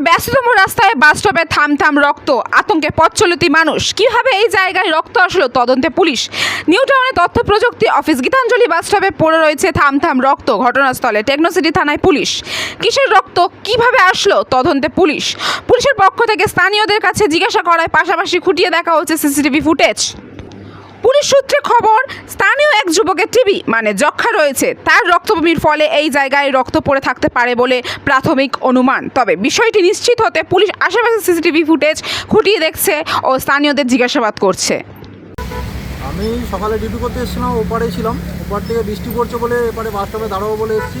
ব্যস্ততম রাস্তায় বাস স্টপে থাম থাম রক্ত। আতঙ্কে পথ চলতি মানুষ। কীভাবে এই জায়গায় রক্ত আসলো? তদন্তে পুলিশ। নিউ টাউনে তথ্য প্রযুক্তি অফিস গীতাঞ্জলি বাস পড়ে রয়েছে থাম থাম রক্ত ঘটনাস্থলে। টেকনোসিটি থানায় পুলিশ। কিসের রক্ত? কীভাবে আসলো? তদন্তে পুলিশ। পুলিশের পক্ষ থেকে স্থানীয়দের কাছে জিজ্ঞাসা করায় পাশাপাশি খুঁটিয়ে দেখা হচ্ছে সিসিটিভি ফুটেজ। পুলিশ সূত্রে খবর, স্থানীয় এক যুবকের টিবি মানে যক্ষা রয়েছে। তার রক্তভূমির ফলে এই জায়গায় রক্ত পড়ে থাকতে পারে বলে প্রাথমিক অনুমান। তবে বিষয়টি নিশ্চিত হতে পুলিশ আশেপাশে সিসিটিভি ফুটেজ খুঁটিয়ে দেখছে ও স্থানীয়দের জিজ্ঞাসাবাদ করছে। আমি সকালে ডিউটি করতে এসেছিলাম, ওপারে ছিলাম। ওপার থেকে বৃষ্টি পড়ছে বলে এপারে স্টপে দাঁড়াবো বলে এসেছি।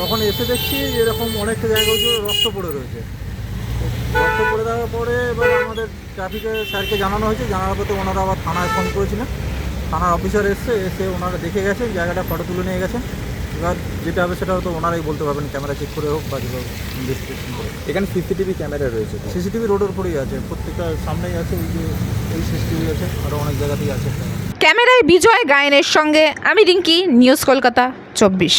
তখন এসে দেখছি এরকম অনেকটা জায়গা রক্ত পড়ে রয়েছে। রক্ত পড়ে দেওয়ার পরে এবার আমাদের ট্রাফিকের স্যারকে জানানো হয়েছে। জানার পথে ওনারা আবার থানায় ফোন করেছিলেন। থানার অফিসার এসছে এসে ওনারা দেখে গেছেন জায়গাটা ফটো তুলে নিয়ে গেছেন এবার যেটা হবে সেটা হয়তো ওনারাই বলতে পারবেন ক্যামেরা চেক করে হোক বা যেভাবে ইনভেস্টিগেশন করে এখানে সিসিটিভি ক্যামেরা রয়েছে। সিসিটিভি রোডের উপরেই আছে প্রত্যেকটা সামনেই আছে ওই যে এই সিসিটিভি আছে আরও অনেক জায়গাতেই আছে। ক্যামেরায় বিজয় গায়নের সঙ্গে আমি রিঙ্কি নিউজ কলকাতা চব্বিশ।